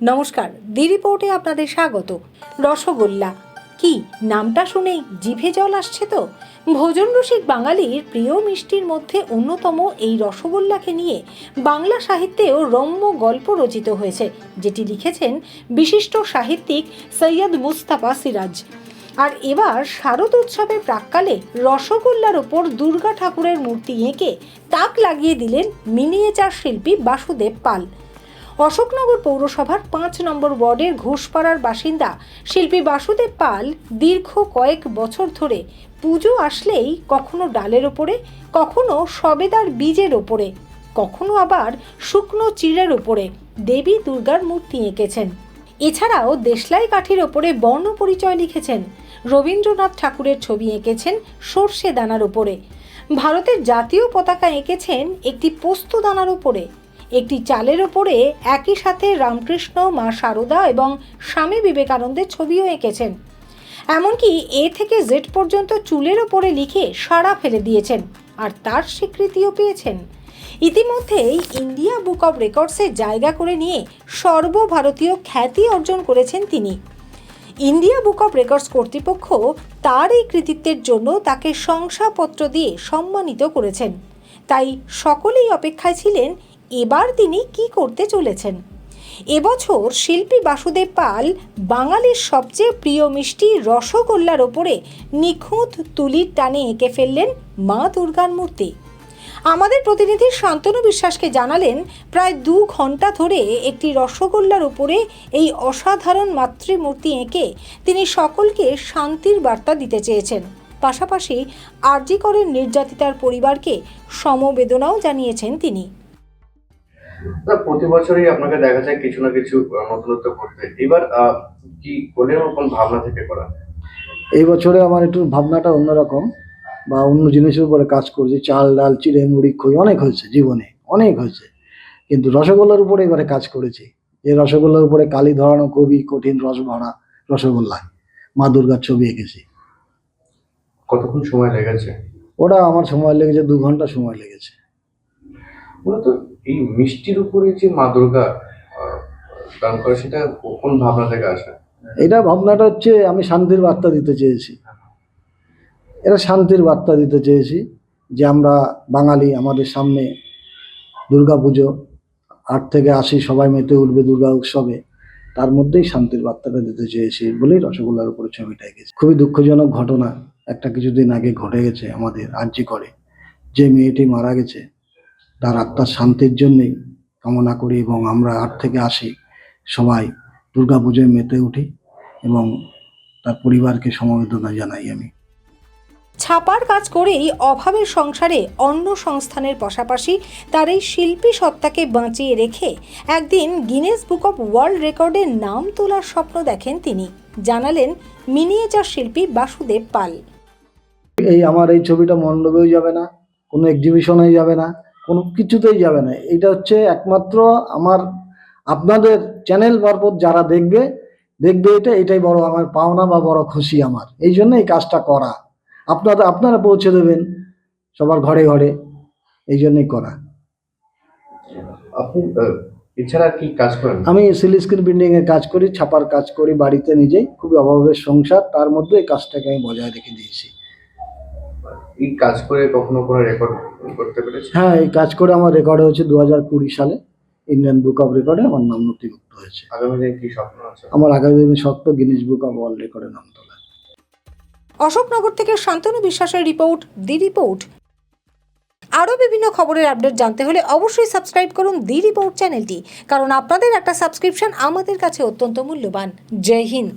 নমস্কার, দি রিপোর্টে আপনাদের স্বাগত। রসগোল্লা, কি নামটা শুনেই জিভে জল আসছে তো? ভোজন রসিক বাঙালির প্রিয় মিষ্টির মধ্যে অন্যতম এই রসগোল্লাকে নিয়ে বাংলা সাহিত্যেও রম্য গল্প রচিত হয়েছে, যেটি লিখেছেন বিশিষ্ট সাহিত্যিক সৈয়দ মুস্তাফা সিরাজ। আর এবার শারদ উৎসবের প্রাককালে রসগোল্লার ওপর দুর্গা ঠাকুরের মূর্তি এঁকে তাক লাগিয়ে দিলেন মিনিয়েচার শিল্পী বাসুদেব পাল। অশোকনগর পৌরসভার পাঁচ নম্বর ওয়ার্ডের ঘোষপাড়ার বাসিন্দা শিল্পী বাসুদেব পাল দীর্ঘ কয়েক বছর ধরে পুজো আসলেই কখনো ডালের ওপরে, কখনো সবেদার বীজের ওপরে, কখনো আবার শুকনো চিড়ের ওপরে দেবী দুর্গার মূর্তি এঁকেছেন। এছাড়াও দেশলাই কাঠির ওপরে বর্ণ পরিচয় লিখেছেন, রবীন্দ্রনাথ ঠাকুরের ছবি এঁকেছেন সর্ষে দানার ওপরে। ভারতের জাতীয় পতাকা এঁকেছেন একটি পোস্ত দানার ওপরে। একটি চালের ওপরে একই সাথে রামকৃষ্ণ, মা শারদা এবং স্বামী বিবেকানন্দের ছবিও এঁকেছেন। এমনকি এ থেকে জেড পর্যন্ত চুলের ওপরে লিখে সাড়া ফেলে দিয়েছেন আর তার স্বীকৃতিও পেয়েছেন। ইতিমধ্যেই ইন্ডিয়া বুক অব রেকর্ডসে জায়গা করে নিয়ে সর্বভারতীয় খ্যাতি অর্জন করেছেন তিনি। ইন্ডিয়া বুক অব রেকর্ডস কর্তৃপক্ষ তার এই কৃতিত্বের জন্য তাকে শংসাপত্র দিয়ে সম্মানিত করেছেন। তাই সকলেই অপেক্ষায় ছিলেন এবার তিনি কি করতে চলেছেন? এবছর শিল্পী বাসুদেব পাল বাঙালির সবচেয়ে প্রিয় মিষ্টি রসগোল্লার ওপরে নিখুঁত তুলির টানে এঁকে ফেললেন মা দুর্গার মূর্তি। আমাদের প্রতিনিধি শান্তনু বিশ্বাসকে জানালেন, প্রায় দু ঘণ্টা ধরে একটি রসগোল্লার উপরে এই অসাধারণ মাতৃমূর্তি এঁকে তিনি সকলকে শান্তির বার্তা দিতে চেয়েছেন। পাশাপাশি আরজিকরের নির্যাতিতার পরিবারকে সমবেদনাও জানিয়েছেন তিনি। না প্রতি বছরই আপনাকে দেখা যায় কিছু না কিছু নতুনত্ব করতে এবার কি করলেন কোন ভাবনা থেকে করা এই বছরে আমার একটু ভাবনাটা অন্যরকম বা অন্য জিনিসের উপরে কাজ করছি চাল ডাল চিড়ে মুড়ি খই অনেক হয়েছে জীবনে অনেক হয়েছে। কিন্তু রসগোল্লার উপরে এবারে কাজ করেছি। এই রসগোল্লার উপরে কালি ধরানো খুবই কঠিন রস ভরা রসগোল্লা মা দুর্গার ছবি এঁকেছি। কতক্ষণ সময় লেগেছে? ওটা আমার সময় লেগেছে দু ঘণ্টা সময় লেগেছে। মূলত এই মিষ্টির উপরে যে মা দুর্গা দান করে, সেটা কোন ভাবনা থেকে আসে? এটা ভাবনাটা হচ্ছে আমি শান্তির বার্তা দিতে চেয়েছি। এটা শান্তির বার্তা দিতে চেয়েছি যে আমরা বাঙালি, আমাদের সামনে দুর্গা পুজো, আট থেকে আশি সবাই মেতে উঠবে দুর্গা উৎসবে, তার মধ্যেই শান্তির বার্তাটা দিতে চেয়েছি বলেই রসগোল্লার উপরে ছবিটা এঁকেছি খুবই দুঃখজনক ঘটনা, একটা কিছুদিন আগে ঘটে গেছে আমাদের আর্জি করে। যে মেয়েটি মারা গেছে তার আত্মার শান্তির জন্যেই কামনা করি এবং আমরা আট থেকে আসি সবাই দুর্গা পুজোয় মেতে উঠি এবং তার পরিবারকে সমবেদনা জানাই আমি। ছাপার কাজ করেই অভাবের সংসারে অন্য সংস্থানের পাশাপাশি তার এই শিল্পী সত্তাকে বাঁচিয়ে রেখে একদিন গিনেস বুক অফ ওয়ার্ল্ড রেকর্ডের নাম তোলার স্বপ্ন দেখেন তিনি। জানালেন মিনিয়েচার শিল্পী বাসুদেব পাল। এই আমার এই ছবিটা মণ্ডপেও যাবে না কোনো এক্সিবিশনে যাবে না কোনো কিছুতেই যাবে না। এটা হচ্ছে একমাত্র আমার আপনাদের চ্যানেল মারফত যারা দেখবে দেখবে এটা এটাই বড় আমার পাওনা বা বড় খুশি আমার। এই জন্য এই কাজটা করা। আপনারা আপনারা পৌঁছে দেবেন সবার ঘরে ঘরে এই জন্যই করা। আপনি এছাড়া আর কি কাজ করেন? আমি সিলি স্ক্রিন প্রিন্টিং এর কাজ করি ছাপার কাজ করি বাড়িতে নিজেই খুবই অভাবের সংসার তার মধ্যে এই কাজটাকে আমি বজায় রেখে দিয়েছি। এই কাজ করে কখনো কোনো রেকর্ড করতে পেরেছি হ্যাঁ এই কাজ করে আমার রেকর্ড হয়েছে দু হাজার কুড়ি সালে। ইন্ডিয়ান বুক অফ রেকর্ডে আমার নাম নথিভুক্ত হয়েছে। আগামী দিনে কি স্বপ্ন আছে? আমার আগামী দিনে সত্য গিনিস বুক অফ ওয়ার্ল্ড রেকর্ডে নাম তোলা। অশোকনগর থেকে শান্তনু বিশ্বাসের রিপোর্ট দি রিপোর্ট। আরও বিভিন্ন খবরের আপডেট জানতে হলে অবশ্যই সাবস্ক্রাইব করুন দি রিপোর্ট চ্যানেলটি কারণ আপনাদের একটা সাবস্ক্রিপশন আমাদের কাছে অত্যন্ত মূল্যবান। জয় হিন্দ।